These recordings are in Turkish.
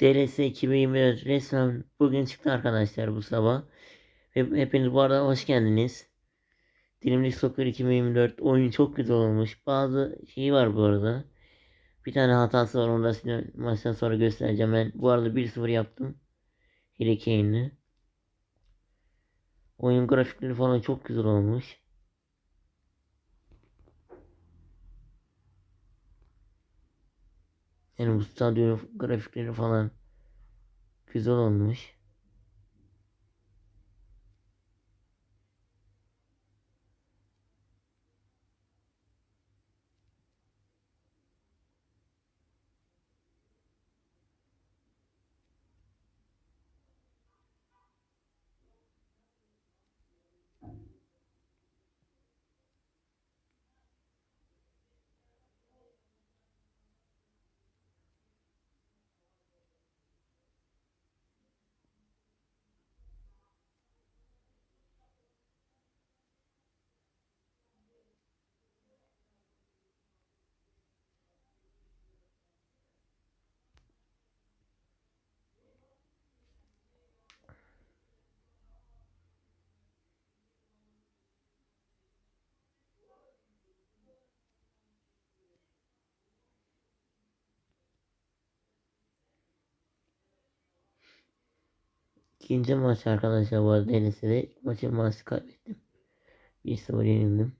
DLS 2024 resmen bugün çıktı arkadaşlar bu sabah. Hepiniz bu arada hoş geldiniz. Dilimlik Soccer 2024 oyun çok güzel olmuş. Bazı şeyi var bu arada. Bir tane hatası var onu da size maçtan sonra göstereceğim. Ben bu arada 1-0 yaptım. Harry. Oyun grafikleri falan çok güzel olmuş. Yani bu stadyum grafikleri falan güzel olmuş. İkinci maç arkadaşlar bu arada. İlk maçı maçı kaybettim. 1-0 yenildim.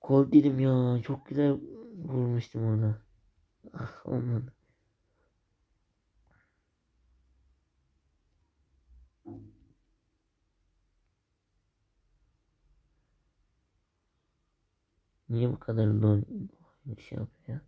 Gol dedim ya. Çok güzel vurmuştum orada. Ah olmadı. Niye bu kadar don şey yapıyor ya?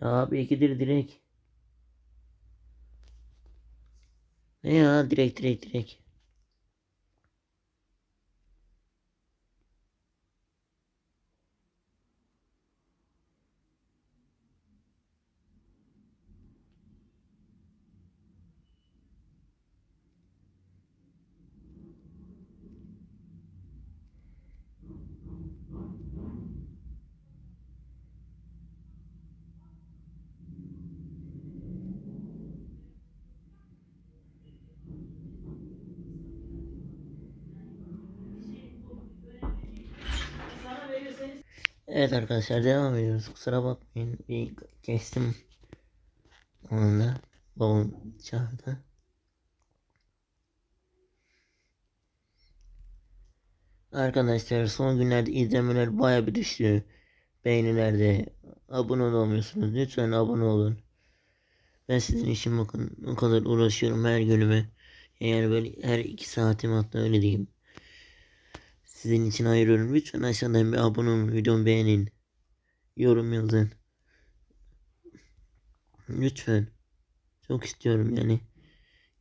Ya abi ikidir direkt. Ne ya direkt direkt direkt. Evet arkadaşlar devam ediyoruz. Kusura bakmayın. Bir kestim. Onu da babam çağırdı. Arkadaşlar son günlerde izlemeler baya bir düştü. Beğenilerde abone olmuyorsunuz. Lütfen abone olun. Ben sizin için bakın o kadar uğraşıyorum her günüme. Yani böyle her iki saatim hatta öyle diyeyim. Sizin için ayırıyorum. Lütfen aşağıdan bir abone olun. Videomu beğenin. Yorum yazın. Lütfen. Çok istiyorum yani.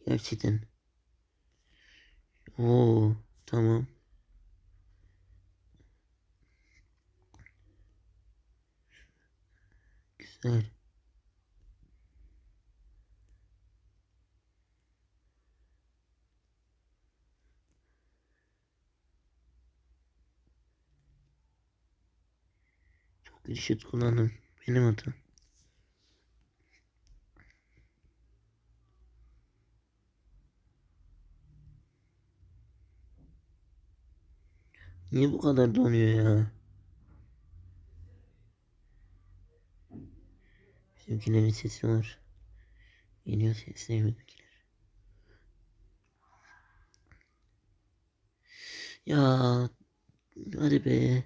Gerçekten. Oo, tamam. Güzel. Şut kullandım. Benim hatam. Niye bu kadar donuyor ya? Bizimkilerin sesi var. Geliyor sesleri bizimkiler. Ya hadi be.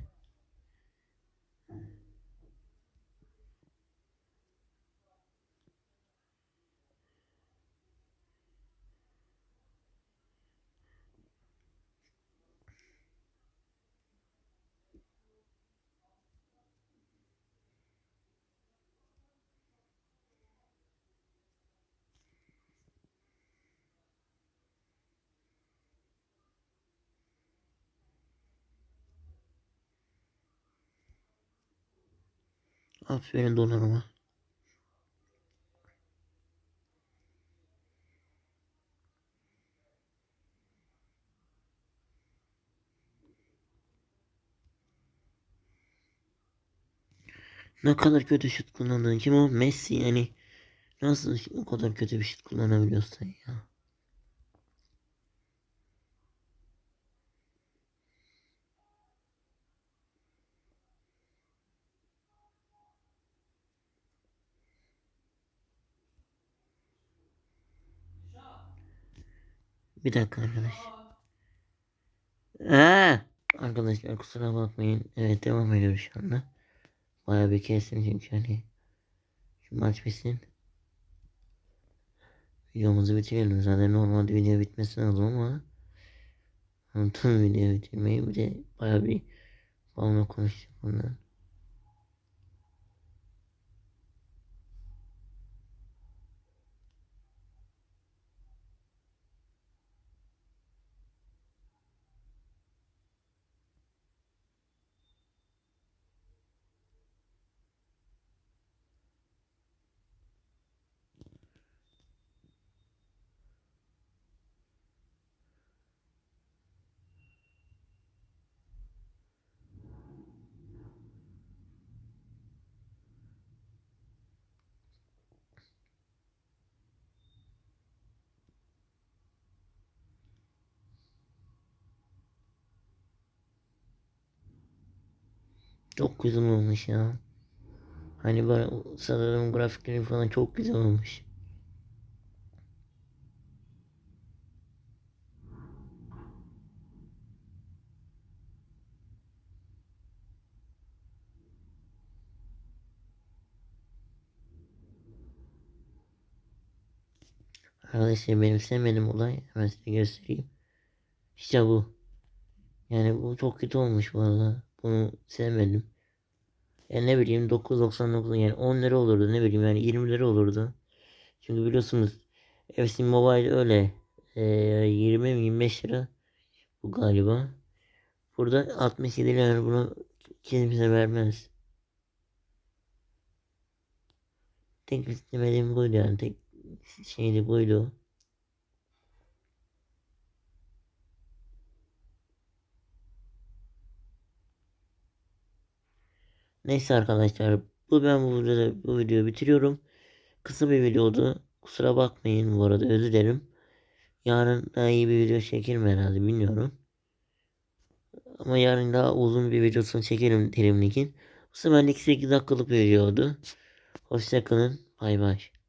Aferin Donnarumma. Ne kadar kötü şut kullandın. Kim o? Messi yani. Nasıl o kadar kötü bir şut kullanabiliyorsun ya? Bir dakika arkadaş. Aa! Arkadaşlar kusura bakmayın. Evet devam ediyoruz şu anda. Bayağı bir kestim çünkü hani. Şu maç bitsin. Videomuzu bitirelim. Zaten normalde video bitmesi lazım ama. Tüm video bitirmeyi bir de bayağı bir balona konuştuk bundan. Çok güzel olmuş ya. Hani böyle sanırım grafikleri falan çok güzel olmuş. Arkadaşlar benim sevmediğim olay hemen size göstereyim. İşte bu. Yani bu çok kötü olmuş arada. Bunu sevmedim. E ne bileyim 9.99 yani 10 lira olurdu ne bileyim yani 20 lira olurdu. Çünkü biliyorsunuz FC Mobile öyle e, 20 mi 25 lira bu galiba. Burada 67 lira bunu kimse vermez. Tek istemediğim buydu yani tek şeydi buydu. Neyse arkadaşlar bu ben bu videoda bu videoyu bitiriyorum. Kısa bir videodu. Kusura bakmayın bu arada özür dilerim. Yarın daha iyi bir video çekerim herhalde bilmiyorum. Ama yarın daha uzun bir videosunu çekerim Terim Lig'in. Bu seferlik 8 dakikalık bir videoydu. Hoşçakalın. Bay bay.